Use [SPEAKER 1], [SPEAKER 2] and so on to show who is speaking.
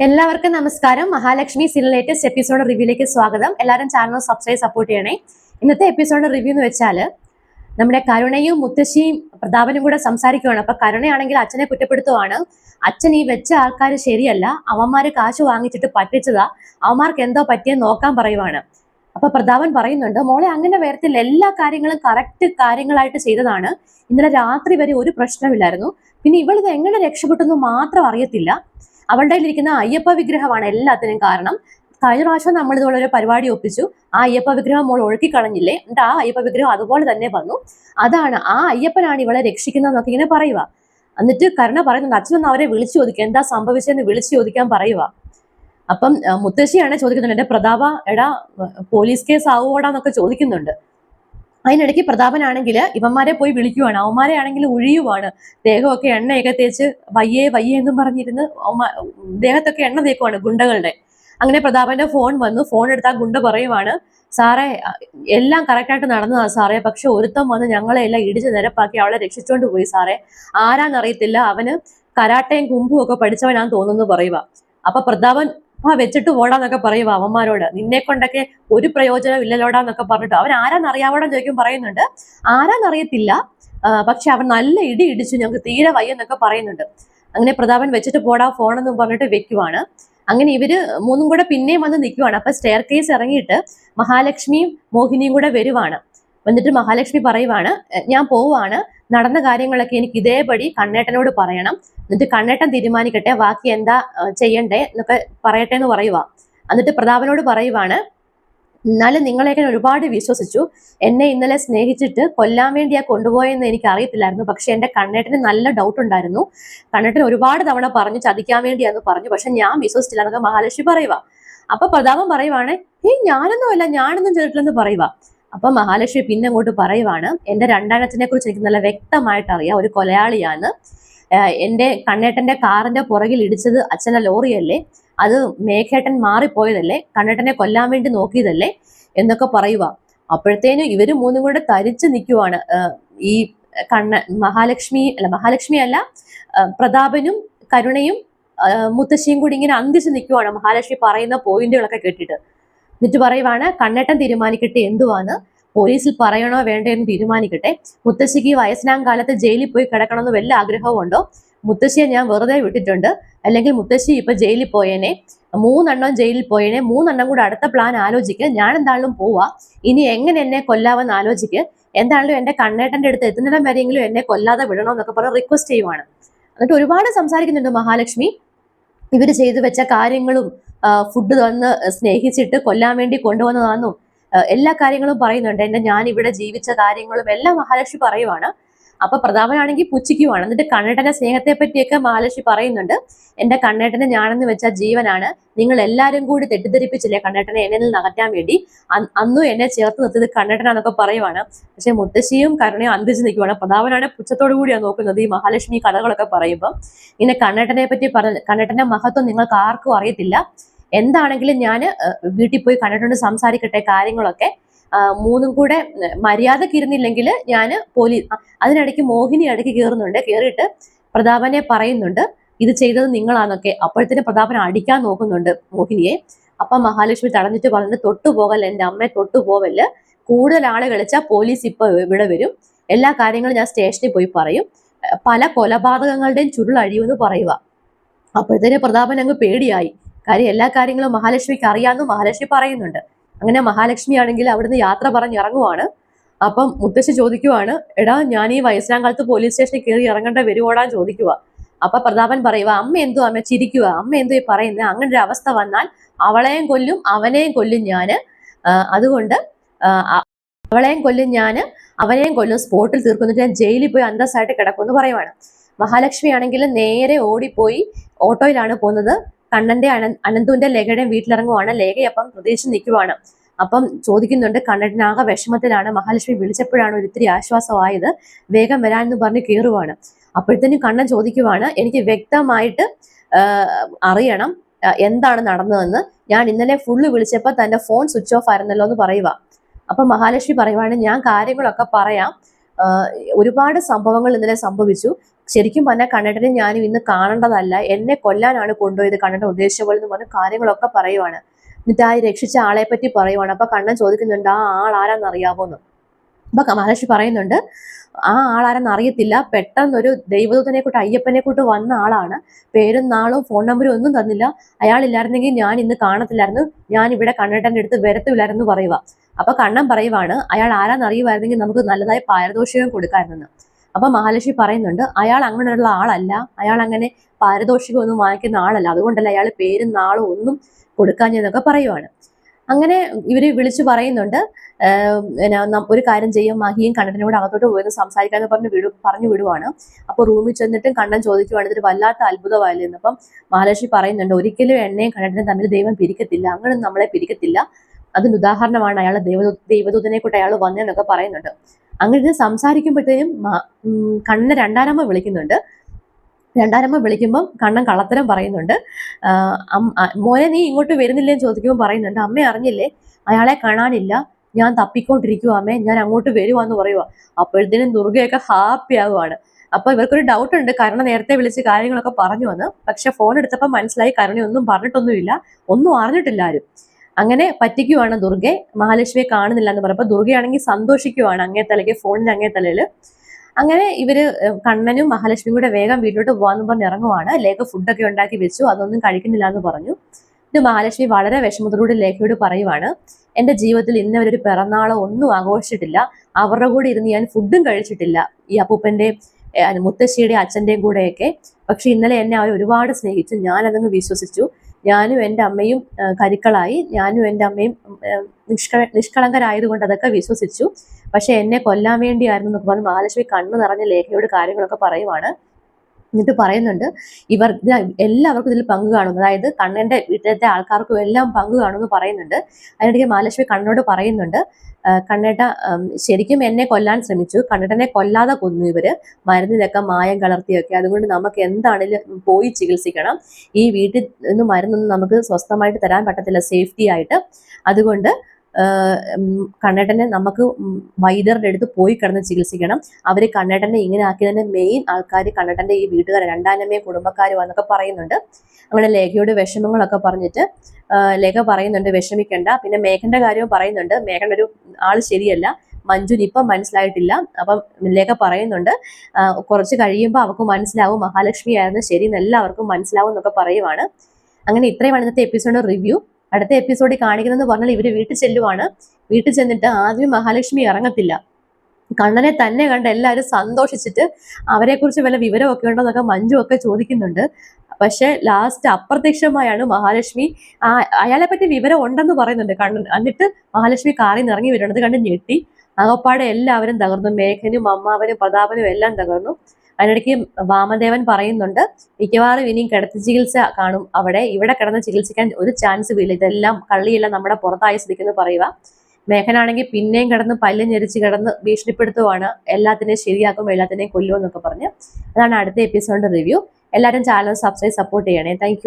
[SPEAKER 1] എല്ലാവർക്കും നമസ്കാരം. Mahalakshmi serial latest episode റിവ്യൂലേക്ക് സ്വാഗതം. എല്ലാവരും ചാനൽ സബ്സ്ക്രൈബ് സപ്പോർട്ട് ചെയ്യണേ. ഇന്നത്തെ എപ്പിസോഡ് റിവ്യൂ എന്ന് വെച്ചാൽ നമ്മുടെ കരുണയും മുത്തശ്ശിയും പ്രതാപനും കൂടെ സംസാരിക്കുകയാണ് അപ്പൊ കരുണയാണെങ്കിൽ അച്ഛനെ കുറ്റപ്പെടുത്തുവാണ്. അച്ഛൻ ഈ വെച്ച ആൾക്കാർ ശരിയല്ല. അവന്മാര് കാശ് വാങ്ങിച്ചിട്ട് പറ്റിച്ചതാ. അവന്മാർക്ക് എന്തോ പറ്റിയെന്ന് നോക്കാൻ പറയുവാണ്. അപ്പൊ പ്രതാപൻ പറയുന്നുണ്ട് മോളെ അങ്ങനെ വരത്തില്ല. എല്ലാ കാര്യങ്ങളും കറക്റ്റ് കാര്യങ്ങളായിട്ട് ചെയ്തതാണ്. ഇന്നലെ രാത്രി വരെ ഒരു പ്രശ്നമില്ലായിരുന്നു. പിന്നെ ഇവളിത് എങ്ങനെ രക്ഷപ്പെട്ടെന്ന് മാത്രം അറിയത്തില്ല. അവളുടെ ഇരിക്കുന്ന അയ്യപ്പ വിഗ്രഹമാണ് എല്ലാത്തിനും കാരണം. കഴിഞ്ഞ പ്രാവശ്യം നമ്മൾ ഇതുപോലെ ഒരു പരിപാടി ഒപ്പിച്ചു. ആ അയ്യപ്പ വിഗ്രഹം മോൾ ഒഴുക്കി കളഞ്ഞില്ലേ എന്നിട്ട് ആ അയ്യപ്പ വിഗ്രഹം അതുപോലെ തന്നെ വന്നു. അതാണ് ആ അയ്യപ്പനാണ് ഇവളെ രക്ഷിക്കുന്നതെന്നൊക്കെ ഇങ്ങനെ പറയുക. എന്നിട്ട് കരുണ പറയുന്നുണ്ട് അച്ഛനൊന്ന് അവരെ വിളിച്ചു ചോദിക്കുക എന്താ സംഭവിച്ചതെന്ന് വിളിച്ചു ചോദിക്കാൻ പറയുക. അപ്പം മുത്തശ്ശിയാണ് ചോദിക്കുന്നുണ്ട് എന്റെ പ്രതാപ എടാ പോലീസ് കേസ് ആവുകോടാന്നൊക്കെ ചോദിക്കുന്നുണ്ട്. അതിനിടയ്ക്ക് പ്രതാപനാണെങ്കിൽ ഇവന്മാരെ പോയി വിളിക്കുവാണ്. അവന്മാരെ ആണെങ്കിൽ ഒഴിയുവാണ് ദേഹമൊക്കെ എണ്ണയൊക്കെ തേച്ച് വയ്യേ വയ്യേ എന്നും പറഞ്ഞിരുന്ന് ദേഹത്തൊക്കെ എണ്ണ തേക്കുവാണ് ഗുണ്ടകളുടെ. അങ്ങനെ പ്രതാപന്റെ ഫോൺ വന്നു. ഫോൺ എടുത്ത് ആ ഗുണ്ട പറയുവാണ് സാറേ എല്ലാം കറക്റ്റായിട്ട് നടന്നതാ സാറേ. പക്ഷെ ഒരുത്തം വന്ന് ഞങ്ങളെ എല്ലാം ഇടിച്ച് നിരപ്പാക്കി അവളെ രക്ഷിച്ചുകൊണ്ട് പോയി സാറേ. ആരാന്നറിയത്തില്ല. അവന് കരാട്ടയും കുമ്പും ഒക്കെ പഠിച്ചവനാന്ന് തോന്നുന്നു പറയുക അപ്പൊ പ്രതാപൻ ആ വെച്ചിട്ട് പോടാന്നൊക്കെ പറയും അവന്മാരോട്. നിന്നെ കൊണ്ടൊക്കെ ഒരു പ്രയോജനം ഇല്ലല്ലോടാന്നൊക്കെ പറഞ്ഞിട്ട് അവൻ ആരാന്നറിയാവോടാൻ ചോദിക്കും പറയുന്നുണ്ട്. ആരാന്നറിയത്തില്ല. പക്ഷെ അവൻ നല്ല ഇടി ഇടിച്ചു ഞങ്ങൾക്ക് തീരെ വയ്യെന്നൊക്കെ പറയുന്നുണ്ട്. അങ്ങനെ പ്രതാപൻ വെച്ചിട്ട് പോടാ ഫോണെന്നും പറഞ്ഞിട്ട് വെക്കുവാണ്. അങ്ങനെ ഇവർ മൂന്നും കൂടെ പിന്നെയും വന്ന് നിൽക്കുവാണ് അപ്പൊ സ്റ്റെയർ കേസ് ഇറങ്ങിയിട്ട് മഹാലക്ഷ്മിയും മോഹിനിയും കൂടെ വരുവാണ്. വന്നിട്ട് മഹാലക്ഷ്മി പറയുവാണ് ഞാൻ പോവാണ് നടന്ന കാര്യങ്ങളൊക്കെ എനിക്ക് ഇതേപടി കണ്ണേട്ടനോട് പറയണം. എന്നിട്ട് കണ്ണേട്ടൻ തീരുമാനിക്കട്ടെ ബാക്കി എന്താ ചെയ്യണ്ടേ എന്നൊക്കെ പറയട്ടെ എന്ന് പറയുക എന്നിട്ട് പ്രതാപനോട് പറയുവാണ് എന്നാലും നിങ്ങളെയൊക്കെ ഒരുപാട് വിശ്വസിച്ചു. എന്നെ ഇന്നലെ സ്നേഹിച്ചിട്ട് കൊല്ലാൻ വേണ്ടിയാ കൊണ്ടുപോയെന്ന് എനിക്ക് അറിയത്തില്ലായിരുന്നു. പക്ഷെ എന്റെ കണ്ണേട്ടന് നല്ല ഡൗട്ട് ഉണ്ടായിരുന്നു. കണ്ണേട്ടൻ ഒരുപാട് തവണ പറഞ്ഞു ചതിക്കാൻ വേണ്ടിയാന്ന് പറഞ്ഞു. പക്ഷെ ഞാൻ വിശ്വസിച്ചില്ല എന്നൊക്കെ മഹാലക്ഷ്മി പറയുക അപ്പൊ പ്രതാപം പറയുവാണ് ഏയ് ഞാനൊന്നും അല്ല ഞാനൊന്നും ചെയ്തിട്ടില്ലെന്ന് പറയുക അപ്പൊ മഹാലക്ഷ്മി പിന്നെ അങ്ങോട്ട് പറയുവാണ് എന്റെ രണ്ടാനത്തിനെ കുറിച്ച് എനിക്ക് നല്ല വ്യക്തമായിട്ട് അറിയാം. ഒരു കൊലയാളിയാണ്. ഏഹ് എന്റെ കണ്ണേട്ടന്റെ കാറിന്റെ പുറകിൽ ഇടിച്ചത് അച്ഛന്റെ ലോറിയല്ലേ? അത് മേഘേട്ടൻ മാറിപ്പോയതല്ലേ? കണ്ണേട്ടനെ കൊല്ലാൻ വേണ്ടി നോക്കിയതല്ലേ? എന്നൊക്കെ പറയുക അപ്പോഴത്തേനും ഇവർ മൂന്നും കൂടെ തരിച്ചു നിൽക്കുവാണ്. ഈ കണ്ണ മഹാലക്ഷ്മി അല്ല മഹാലക്ഷ്മി അല്ല പ്രതാപനും കരുണയും മുത്തശ്ശിയും കൂടി ഇങ്ങനെ അന്തിച്ച് നിൽക്കുവാണ്. മഹാലക്ഷ്മി പറയുന്ന പോയിന്റുകളൊക്കെ കേട്ടിട്ട്. എന്നിട്ട് പറയുവാണ് കണ്ണേട്ടൻ തീരുമാനിക്കട്ടെ എന്തുവാന്ന്? പോലീസിൽ പറയണോ വേണ്ടോ എന്ന് തീരുമാനിക്കട്ടെ. മുത്തശ്ശിക്ക് വയസ്സനാം കാലത്ത് ജയിലിൽ പോയി കിടക്കണമെന്ന് വല്ല ആഗ്രഹവും ഉണ്ടോ മുത്തശ്ശിയെ ഞാൻ വെറുതെ വിട്ടിട്ടുണ്ട്. അല്ലെങ്കിൽ മുത്തശ്ശി ഇപ്പൊ ജയിലിൽ പോയേനെ മൂന്നെണ്ണം ജയിലിൽ പോയേനെ മൂന്നെണ്ണം കൂടെ അടുത്ത പ്ലാൻ ആലോചിക്ക്. ഞാൻ എന്തായാലും പോവാ. ഇനി എങ്ങനെ എന്നെ കൊല്ലാവെന്ന് ആലോചിക്ക്. എന്താണെങ്കിലും എന്റെ കണ്ണേട്ടന്റെ അടുത്ത് എത്തുന്നിടം വരെയെങ്കിലും എന്നെ കൊല്ലാതെ വിടണമെന്നൊക്കെ പറഞ്ഞ് റിക്വസ്റ്റ് ചെയ്യുവാണ്. എന്നിട്ട് ഒരുപാട് സംസാരിക്കുന്നുണ്ട് മഹാലക്ഷ്മി. ഇവർ ചെയ്തു വെച്ച കാര്യങ്ങളും ഫുഡ് തന്ന് സ്നേഹിച്ചിട്ട് കൊല്ലാൻ വേണ്ടി കൊണ്ടുവന്നതാണെന്നും എല്ലാ കാര്യങ്ങളും പറയുന്നുണ്ട്. എന്റെ ഞാൻ ഇവിടെ ജീവിച്ച കാര്യങ്ങളും എല്ലാം മഹാലക്ഷ്മി പറയുവാണ്. അപ്പൊ പ്രതാപനാണെങ്കിൽ പുച്ഛിക്കുവാണ്. എന്നിട്ട് കണ്ണേട്ടന്റെ സ്നേഹത്തെ പറ്റിയൊക്കെ മഹാലക്ഷ്മി പറയുന്നുണ്ട്. എന്റെ കണ്ണേട്ടനെ ഞാനെന്ന് വെച്ച ജീവനാണ്. നിങ്ങൾ എല്ലാരും കൂടി തെറ്റിദ്ധരിപ്പിച്ചില്ലേ കണ്ണേട്ടനെ എന്നിൽ നിന്ന് അകറ്റാൻ വേണ്ടി? അന്നു അന്നും എന്നെ ചേർത്ത് നിർത്തിയത് കണ്ണേട്ടനാന്നൊക്കെ പറയുവാണ്. പക്ഷെ മുത്തശ്ശിയും കരുണയും അന്തിച്ച് നിൽക്കുവാണ്. പ്രതാപനാണ് പുച്ഛത്തോടു കൂടിയാണ് നോക്കുന്നത് ഈ മഹാലക്ഷ്മി കഥകളൊക്കെ പറയുമ്പോൾ ഇങ്ങനെ കണ്ണേട്ടനെ പറ്റി പറഞ്ഞ കണ്ണേട്ടന്റെ മഹത്വം നിങ്ങൾക്ക് ആർക്കും അറിയത്തില്ല. എന്താണെങ്കിലും ഞാൻ വീട്ടിൽ പോയി കണ്ടിട്ടുണ്ട് സംസാരിക്കട്ടെ കാര്യങ്ങളൊക്കെ. മൂന്നും കൂടെ മര്യാദ മര്യാദയ്ക്ക് ഇരുന്നില്ലെങ്കിൽ ഞാൻ പോലീസ് അതിനിടയ്ക്ക് മോഹിനി ഇടയ്ക്ക് കയറുന്നുണ്ട് കയറിയിട്ട് പ്രതാപനെ പറയുന്നുണ്ട് ഇത് ചെയ്തത് നിങ്ങളാന്നൊക്കെ. അപ്പോഴത്തേന് പ്രതാപൻ അടിക്കാൻ നോക്കുന്നുണ്ട് മോഹിനിയെ. അപ്പൊ മഹാലക്ഷ്മി തടഞ്ഞിട്ട് പറഞ്ഞിട്ട് തൊട്ടുപോകല്ല എന്റെ അമ്മയെ തൊട്ടുപോകൽ കൂടുതൽ ആളെ കളിച്ചാൽ പോലീസ് ഇപ്പൊ ഇവിടെ വരും. എല്ലാ കാര്യങ്ങളും ഞാൻ സ്റ്റേഷനിൽ പോയി പറയും. പല കൊലപാതകങ്ങളുടെയും ചുരുളഴിയുമെന്ന് പറയുക അപ്പോഴത്തേന് പ്രതാപൻ അങ്ങ് പേടിയായി. കാര്യം എല്ലാ കാര്യങ്ങളും മഹാലക്ഷ്മിക്ക് അറിയാമെന്ന് മഹാലക്ഷ്മി പറയുന്നുണ്ട്. അങ്ങനെ മഹാലക്ഷ്മി ആണെങ്കിൽ അവിടുന്ന് യാത്ര പറഞ്ഞ് ഇറങ്ങുവാണ്. അപ്പം മുത്തശ്ശി ചോദിക്കുവാണ് എടാ ഞാൻ ഈ വയസ്സാം കാലത്ത് പോലീസ് സ്റ്റേഷനിൽ കയറി ഇറങ്ങേണ്ട വരുവോടാൻ ചോദിക്കുക അപ്പൊ പ്രതാപൻ പറയുക അമ്മ എന്തോ അമ്മ ചിരിക്കുക അമ്മ എന്തോ പറയുന്നത് അങ്ങനെ ഒരു അവസ്ഥ വന്നാൽ അവളെയും കൊല്ലും അവനെയും കൊല്ലും ഞാൻ. അതുകൊണ്ട് അവളെയും കൊല്ലും ഞാൻ അവനെയും കൊല്ലും സ്പോട്ടിൽ തീർക്കുന്നിട്ട് ഞാൻ ജയിലിൽ പോയി അന്തസ്സായിട്ട് കിടക്കുമെന്ന് പറയുവാണ്. മഹാലക്ഷ്മി ആണെങ്കിൽ നേരെ ഓടിപ്പോയി ഓട്ടോയിലാണ് പോകുന്നത്. കണ്ണന്റെ അന അനന്തുവിന്റെ ലേഖയുടെ വീട്ടിലിറങ്ങുവാണ്. ലേഖയപ്പം പ്രതീക്ഷിച്ച് നിൽക്കുവാണ്. അപ്പം ചോദിക്കുന്നുണ്ട് കണ്ണനാകെ വിഷമത്തിലാണ്. മഹാലക്ഷ്മി വിളിച്ചപ്പോഴാണ് ഒരിത്തിരി ആശ്വാസമായത്. വേഗം വരാൻ എന്ന് പറഞ്ഞ് കയറുവാണ്. അപ്പോഴത്തേനും കണ്ണൻ ചോദിക്കുവാണ് എനിക്ക് വ്യക്തമായിട്ട് അറിയണം എന്താണ് നടന്നതെന്ന്. ഞാൻ ഇന്നലെ ഫുള്ള് വിളിച്ചപ്പോൾ തന്റെ ഫോൺ സ്വിച്ച് ഓഫ് ആയിരുന്നല്ലോ എന്ന് പറയുക. അപ്പൊ മഹാലക്ഷ്മി പറയുവാണ് ഞാൻ കാര്യങ്ങളൊക്കെ പറയാം. ഒരുപാട് സംഭവങ്ങൾ ഇന്നലെ സംഭവിച്ചു. ശരിക്കും പറഞ്ഞാൽ കണ്ണട്ടനെ ഞാനും ഇന്ന് കാണേണ്ടതല്ല. എന്നെ കൊല്ലാനാണ് കൊണ്ടുപോയത് കണ്ണേട്ടൻ ഉദ്ദേശിച്ച പോലെ എന്ന് പറഞ്ഞ് കാര്യങ്ങളൊക്കെ പറയുവാണ്. എന്നിട്ട് ആ രക്ഷിച്ച ആളെ പറ്റി പറയുവാണ്. അപ്പൊ കണ്ണൻ ചോദിക്കുന്നുണ്ട് ആ ആൾ ആരാന്ന് അറിയാമോന്ന് അപ്പൊ മഹർഷി പറയുന്നുണ്ട് ആ ആളാരെന്ന് അറിയത്തില്ല. പെട്ടെന്നൊരു ദൈവദൂതനെ കൂട്ട് അയ്യപ്പനെ കൂട്ട് വന്ന ആളാണ്. പേരും നാളും ഫോൺ നമ്പറും ഒന്നും തന്നില്ല. അയാൾ അയാളില്ലായിരുന്നെങ്കിൽ ഞാൻ ഇന്ന് കാണത്തില്ലായിരുന്നു. ഞാൻ ഇവിടെ കണ്ണട്ടന്റെ അടുത്ത് വരത്തില്ലായിരുന്നു പറയുക അപ്പൊ കണ്ണൻ പറയുവാണ് അയാൾ ആരാന്ന് അറിയുമായിരുന്നെങ്കിൽ നമുക്ക് നല്ലതായി പാരിതോഷികം കൊടുക്കാമായിരുന്നു അപ്പൊ മഹാലക്ഷ്മി പറയുന്നുണ്ട് അയാൾ അങ്ങനെയുള്ള ആളല്ല. അയാൾ അങ്ങനെ പാരിതോഷികമൊന്നും വാങ്ങിക്കുന്ന ആളല്ല. അതുകൊണ്ടല്ല അയാൾ പേരും നാളും ഒന്നും കൊടുക്കാഞ്ഞെന്നൊക്കെ പറയുവാണ്. അങ്ങനെ ഇവർ വിളിച്ചു പറയുന്നുണ്ട് ഒരു കാര്യം ചെയ്യും. മഹിയും കണ്ണനും കൂടെ അകത്തോട്ട് പോയെന്ന് സംസാരിക്കാന്ന് പറഞ്ഞ് വിടു പറഞ്ഞു വിടുവാണ്. അപ്പോൾ റൂമിൽ ചെന്നിട്ടും കണ്ണൻ ചോദിക്കുവാണ് ഇതൊരു വല്ലാത്ത അത്ഭുതമായിരുന്നു അപ്പം മഹാലക്ഷ്മി പറയുന്നുണ്ട് ഒരിക്കലും എണ്ണയും കണ്ണനും തമ്മിൽ ദൈവം പിരിക്കത്തില്ല. അങ്ങനെ നമ്മളെ പിരിക്കത്തില്ല. അതിന് ഉദാഹരണമാണ് അയാൾ ദൈവ ദൈവദൂതനെ കൂട്ട് അയാൾ വന്നതെന്നൊക്കെ പറയുന്നുണ്ട്. അങ്ങനെ ഇരുന്ന് സംസാരിക്കുമ്പോഴത്തേനും കണ്ണിനെ രണ്ടാനമ്മ വിളിക്കുന്നുണ്ട്. രണ്ടാനമ്മ വിളിക്കുമ്പം കണ്ണൻ കള്ളത്തരം പറയുന്നുണ്ട്. മോനെ നീ ഇങ്ങോട്ട് വരുന്നില്ലെന്ന് ചോദിക്കുമ്പോൾ പറയുന്നുണ്ട്. അമ്മ അറിഞ്ഞില്ലേ? അയാളെ കാണാനില്ല. ഞാൻ തപ്പിക്കൊണ്ടിരിക്കുവാ അമ്മേ. ഞാൻ അങ്ങോട്ട് വരുവാന്ന് പറയുക അപ്പോഴത്തേനും ദുർഗയൊക്കെ ഹാപ്പി ആവുകയാണ് അപ്പൊ ഇവർക്കൊരു ഡൗട്ട് ഉണ്ട്. കരുണ നേരത്തെ വിളിച്ച് കാര്യങ്ങളൊക്കെ പറഞ്ഞു വന്ന്. പക്ഷെ ഫോൺ എടുത്തപ്പോൾ മനസ്സിലായി കരുണയൊന്നും പറഞ്ഞിട്ടൊന്നുമില്ല. ഒന്നും അറിഞ്ഞിട്ടില്ല ആരും. അങ്ങനെ പറ്റിക്കുവാണ് ദുർഗെ. മഹാലക്ഷ്മിയെ കാണുന്നില്ല എന്ന് പറഞ്ഞപ്പോൾ ദുർഗയാണെങ്കിൽ സന്തോഷിക്കുവാണ് അങ്ങേ തലയ്ക്ക് ഫോണിന്റെ അങ്ങേ തലയിൽ. അങ്ങനെ ഇവർ കണ്ണനും മഹാലക്ഷ്മിയും കൂടെ വേഗം വീട്ടിലോട്ട് പോകാന്ന് പറഞ്ഞ് ഇറങ്ങുവാണ്. ലേഖ ഫുഡൊക്കെ ഉണ്ടാക്കി വെച്ചു അതൊന്നും കഴിക്കുന്നില്ല എന്ന് പറഞ്ഞു. ഇത് മഹാലക്ഷ്മി വളരെ വിഷമത്തോടുകൂടി ലേഖയോട് പറയുവാണ് എന്റെ ജീവിതത്തിൽ ഇന്ന് ഒരു പിറന്നാളോ ഒന്നും ആഘോഷിച്ചിട്ടില്ല. അവരുടെ കൂടെ ഇരുന്ന് ഞാൻ ഫുഡും കഴിച്ചിട്ടില്ല. ഈ അപ്പൂപ്പന്റെ ഏഹ് മുത്തശ്ശിയുടെ അച്ഛന്റെയും കൂടെയൊക്കെ. പക്ഷെ ഇന്നലെ എന്നെ അവർ ഒരുപാട് സ്നേഹിച്ചു. ഞാൻ അതങ്ങ് വിശ്വസിച്ചു. ഞാനും എന്റെ അമ്മയും കരുക്കളായി. ഞാനും എന്റെ അമ്മയും നിഷ്ക നിഷ്കള നിഷ്കളങ്കരായതുകൊണ്ട് അതൊക്കെ വിശ്വസിച്ചു. പക്ഷേ എന്നെ കൊല്ലാൻ വേണ്ടിയായിരുന്നു എന്നൊക്കെ പറഞ്ഞ് മഹാലക്ഷ്മി കണ്ണു നിറഞ്ഞ ലേഖയോട് കാര്യങ്ങളൊക്കെ പറയുവാണ്. എന്നിട്ട് പറയുന്നുണ്ട് ഇവർ എല്ലാവർക്കും ഇതിൽ പങ്ക് കാണുന്നു. അതായത് കണ്ണന്റെ വീട്ടിലത്തെ ആൾക്കാർക്കും എല്ലാം പങ്ക് കാണുമെന്ന് പറയുന്നുണ്ട്. അതിനിടയ്ക്ക് മഹാലക്ഷ്മി കണ്ണനോട് പറയുന്നുണ്ട് കണ്ണേട്ട ശരിക്കും എന്നെ കൊല്ലാൻ ശ്രമിച്ചു. കണ്ണേട്ടനെ കൊല്ലാതെ കൊന്നു ഇവർ. മരുന്നിലൊക്കെ മായം കലർത്തിയൊക്കെ. അതുകൊണ്ട് നമുക്ക് എന്താണെങ്കിലും പോയി ചികിത്സിക്കണം. ഈ വീട്ടിൽ നിന്ന് മരുന്നൊന്നും നമുക്ക് സ്വസ്ഥമായിട്ട് തരാൻ പറ്റത്തില്ല. സേഫ്റ്റി ആയിട്ട്. അതുകൊണ്ട് കണ്ണേട്ടനെ നമുക്ക് വൈദ്യരുടെ അടുത്ത് പോയി കിടന്ന് ചികിത്സിക്കണം. അവർ കണ്ണേട്ടനെ ഇങ്ങനെ ആക്കിയതിന്റെ മെയിൻ ആൾക്കാർ കണ്ണടന്റെ ഈ വീട്ടുകാർ രണ്ടാനമ്മയും കുടുംബക്കാരും എന്നൊക്കെ പറയുന്നുണ്ട്. അങ്ങനെ ലേഖയുടെ വിഷമങ്ങളൊക്കെ പറഞ്ഞിട്ട് ലേഖ പറയുന്നുണ്ട് വിഷമിക്കേണ്ട. പിന്നെ മേഘന്റെ കാര്യവും പറയുന്നുണ്ട്. മേഘൻ ഒരു ആൾ ശരിയല്ല. മഞ്ജുന് ഇപ്പം മനസ്സിലായിട്ടില്ല. അപ്പം ലേഖ പറയുന്നുണ്ട് കുറച്ച് കഴിയുമ്പോൾ അവർക്ക് മനസ്സിലാവും. മഹാലക്ഷ്മി ആയിരുന്നു ശരി എന്ന് എല്ലാവർക്കും മനസ്സിലാവും എന്നൊക്കെ പറയുവാണ്. അങ്ങനെ ഇത്രയുമാണ് ഇന്നത്തെ എപ്പിസോഡ് റിവ്യൂ അടുത്ത എപ്പിസോഡിൽ കാണിക്കുന്നതെന്ന് പറഞ്ഞാൽ ഇവർ വീട്ടിൽ ചെല്ലുവാണ്. വീട്ടിൽ ചെന്നിട്ട് ആദ്യം മഹാലക്ഷ്മി ഇറങ്ങത്തില്ല. കണ്ണനെ തന്നെ കണ്ട് എല്ലാവരും സന്തോഷിച്ചിട്ട് അവരെക്കുറിച്ച് വല്ല വിവരമൊക്കെ ഉണ്ടോ എന്നൊക്കെ മഞ്ജു ഒക്കെ ചോദിക്കുന്നുണ്ട്. പക്ഷെ ലാസ്റ്റ് അപ്രത്യക്ഷമായാണ് മഹാലക്ഷ്മി. ആ അയാളെ പറ്റി വിവരം ഉണ്ടെന്ന് പറയുന്നുണ്ട് കണ്ണൻ. എന്നിട്ട് മഹാലക്ഷ്മി കാറിൽ നിന്ന് ഇറങ്ങി വരുന്നത് കണ്ട് ഞെട്ടി. അകപ്പാടെ എല്ലാവരും തകർന്നു. മേഘനും അമ്മാവനും പ്രതാപനും എല്ലാം തകർന്നു. അതിനിടയ്ക്ക് വാമദേവൻ പറയുന്നുണ്ട് മിക്കവാറും ഇനിയും കിടത്തി ചികിത്സ കാണും അവിടെ. ഇവിടെ കിടന്ന് ചികിത്സിക്കാൻ ഒരു ചാൻസ് ഇല്ല. ഇതെല്ലാം കള്ളിയെല്ലാം നമ്മുടെ പുറത്തായി സ്ഥിതിക്കുന്നു പറയുക. മേഘനാണെങ്കിൽ പിന്നെയും കിടന്ന് പല്ല് ഞെരിച്ച് കിടന്ന് ഭീഷണിപ്പെടുത്തുവാണ്. എല്ലാത്തിനെയും ശരിയാക്കും എല്ലാത്തിനെയും കൊല്ലുമെന്നൊക്കെ പറഞ്ഞ്. അതാണ് അടുത്ത എപ്പിസോഡിന്റെ റിവ്യൂ എല്ലാവരും ചാനൽ സബ്സ്ക്രൈബ് സപ്പോർട്ട് ചെയ്യണേ. താങ്ക്